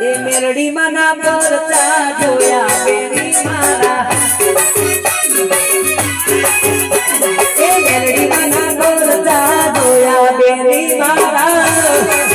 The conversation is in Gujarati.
એ મેરડીમાં ના બોલતા જોયા મેરી મારા એ મેરડીમાં ના બોલતા જોયા મેરી મારા